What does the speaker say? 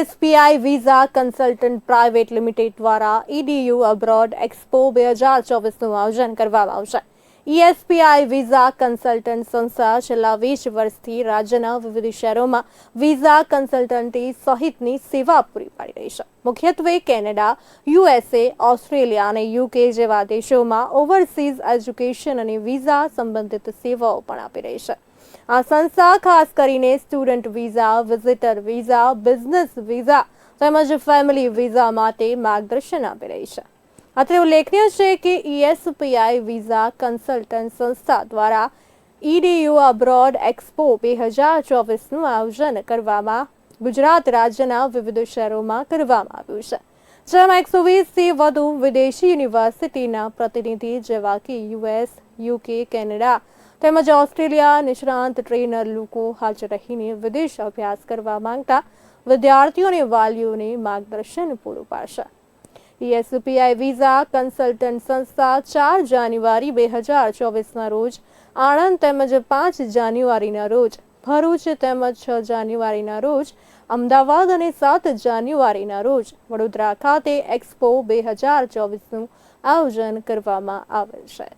SPI visa consultant private limited દ્વારા EDU abroad expo બે હજાર ચોવીસનું આયોજન કરવામાં આવશે. ઈએસપીઆઈ વિઝા કન્સલ્ટન્ટ સંસ્થા છેલ્લા વીસ વર્ષથી રાજ્યના વિવિધ શહેરોમાં વિઝા કન્સલ્ટન્ટી સહિતની સેવા પૂરી પાડી રહી છે. મુખ્યત્વે કેનેડા યુએસએ ઓસ્ટ્રેલિયા અને યુકે જેવા દેશોમાં ઓવરસીઝ એજ્યુકેશન અને વિઝા સંબંધિત સેવાઓ પણ આપી રહી છે. આ સંસ્થા ખાસ કરીને student visa visitor visa business visa તેમજ ફેમિલી વિઝા માટે માર્ગદર્શન આપી રહી છે. અત્રે ઉલ્લેખનીય છે કે ઈએસપીઆઈ વિઝા કન્સલ્ટન્ટ સંસ્થા દ્વારા ઈડીયુ અબ્રોડ એક્સપો બે હજાર ચોવીસનું આયોજન કરવામાં ગુજરાત રાજ્યના વિવિધ શહેરોમાં કરવામાં આવ્યું છે, જેમાં એકસો વીસથી વધુ વિદેશી યુનિવર્સિટીના પ્રતિનિધિ જેવા કે યુએસ યુકે કેનેડા તેમજ ઓસ્ટ્રેલિયા નિષ્ણાંત ટ્રેનર લોકો હાજર રહીને વિદેશ અભ્યાસ કરવા માંગતા વિદ્યાર્થીઓ અને વાલીઓને માર્ગદર્શન પૂરું પાડશે. ઈએસપીઆઈ વિઝા કન્સલ્ટન્ટ સંસ્થા ચાર જાન્યુઆરી બે હજાર ચોવીસના રોજ, આણંદ તેમજ પાંચ જાન્યુઆરીના રોજ, ભરૂચ તેમજ છ જાન્યુઆરીના રોજ, અમદાવાદ અને સાત જાન્યુઆરીના રોજ, વડોદરા ખાતે એક્સપો બે હજાર ચોવીસનું આયોજન કરવામાં આવેલ છે.